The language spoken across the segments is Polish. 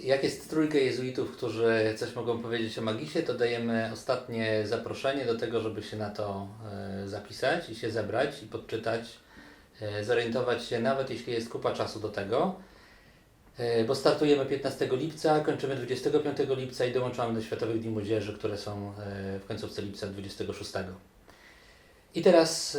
Jak jest trójkę jezuitów, którzy coś mogą powiedzieć o Magisie, to dajemy ostatnie zaproszenie do tego, żeby się na to e, zapisać i się zebrać i podczytać, e, zorientować się, nawet jeśli jest kupa czasu do tego. E, Bo startujemy 15 lipca, kończymy 25 lipca i dołączamy do Światowych Dni Młodzieży, które są w końcówce lipca 26. I teraz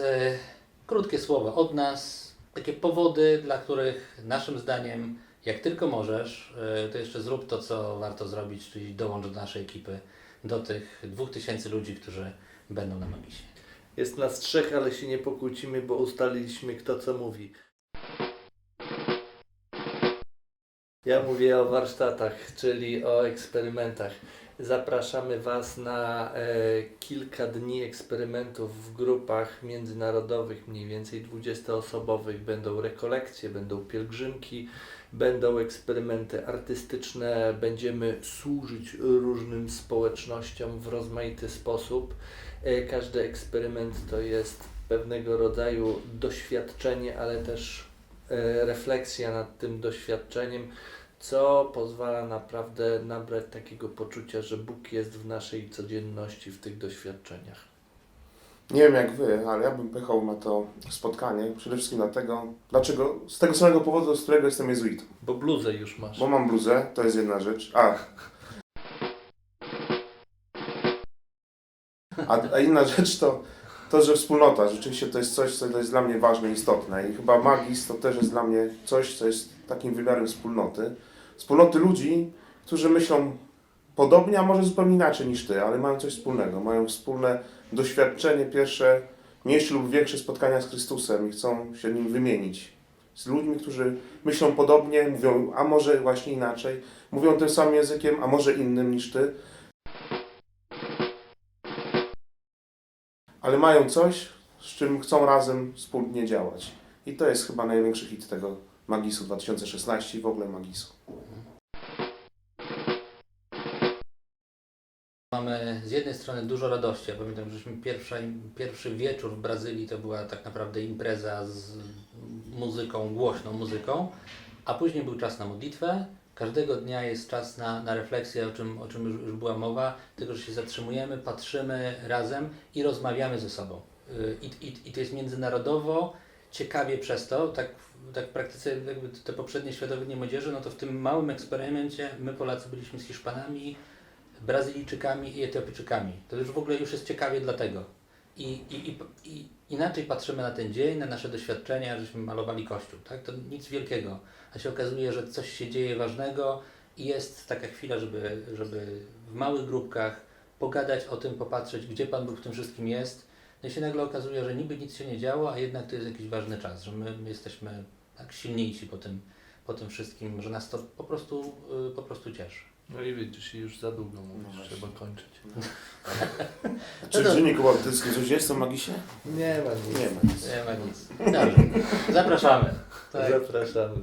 krótkie słowa od nas, takie powody, dla których naszym zdaniem, jak tylko możesz, e, to jeszcze zrób to, co warto zrobić, czyli dołącz do naszej ekipy, do tych 2000 ludzi, którzy będą na Magisie. Jest nas trzech, ale się nie pokłócimy, bo ustaliliśmy kto co mówi. Ja mówię o warsztatach, czyli o eksperymentach. Zapraszamy Was na e, kilka dni eksperymentów w grupach międzynarodowych, mniej więcej 20-osobowych. Będą rekolekcje, będą pielgrzymki, będą eksperymenty artystyczne. Będziemy służyć różnym społecznościom w rozmaity sposób. E, Każdy eksperyment to jest pewnego rodzaju doświadczenie, ale też refleksja nad tym doświadczeniem, co pozwala naprawdę nabrać takiego poczucia, że Bóg jest w naszej codzienności, w tych doświadczeniach. Nie wiem jak wy, ale ja bym pychał na to spotkanie przede wszystkim dlatego, dlaczego, z tego samego powodu, z którego jestem jezuitą. Bo bluzę już masz. Bo mam bluzę, to jest jedna rzecz. A. A, a inna rzecz to to, że wspólnota, rzeczywiście to jest coś, co jest dla mnie ważne istotne. I chyba magis to też jest dla mnie coś, co jest takim wymiarem wspólnoty. Wspólnoty ludzi, którzy myślą podobnie, a może zupełnie inaczej niż ty, ale mają coś wspólnego. Mają wspólne doświadczenie, pierwsze mniejsze lub większe spotkania z Chrystusem i chcą się nim wymienić. Z ludźmi, którzy myślą podobnie, mówią, a może właśnie inaczej, mówią tym samym językiem, a może innym niż ty. Ale mają coś, z czym chcą razem wspólnie działać. I to jest chyba największy hit tego Magisu 2016 i w ogóle Magisu. Mamy z jednej strony dużo radości. Ja pamiętam, żeśmy pierwsza, pierwszy wieczór w Brazylii to była tak naprawdę impreza z muzyką, głośną muzyką, a później był czas na modlitwę. Każdego dnia jest czas na, na refleksję, o czym, o czym już, już była mowa, tylko że się zatrzymujemy, patrzymy razem i rozmawiamy ze sobą. Y, I, i, i to jest międzynarodowo ciekawie przez to, tak, tak w praktyce jakby te poprzednie Światowe Dni Młodzieży, no to w tym małym eksperymencie my Polacy byliśmy z Hiszpanami, Brazylijczykami i Etiopijczykami. To już w ogóle już jest ciekawie dlatego. I, i, i, inaczej patrzymy na ten dzień, na nasze doświadczenia, żeśmy malowali kościół. Tak? To nic wielkiego. A się okazuje, że coś się dzieje ważnego i jest taka chwila, żeby, żeby w małych grupkach pogadać o tym, popatrzeć, gdzie Pan Bóg w tym wszystkim jest. No i się nagle okazuje, że niby nic się nie działo, a jednak to jest jakiś ważny czas, że my, my jesteśmy tak silniejsi po tym, po tym wszystkim, że nas to po prostu, y, po prostu cieszy. No i widzisz, już za długo mówisz, No trzeba kończyć. Czy w Dzienniku Baptystycznym coś jest o Magisie? Nie ma nic. Nie ma nic. Nie ma nic. Dobrze. Zapraszamy. Tak. Zapraszamy.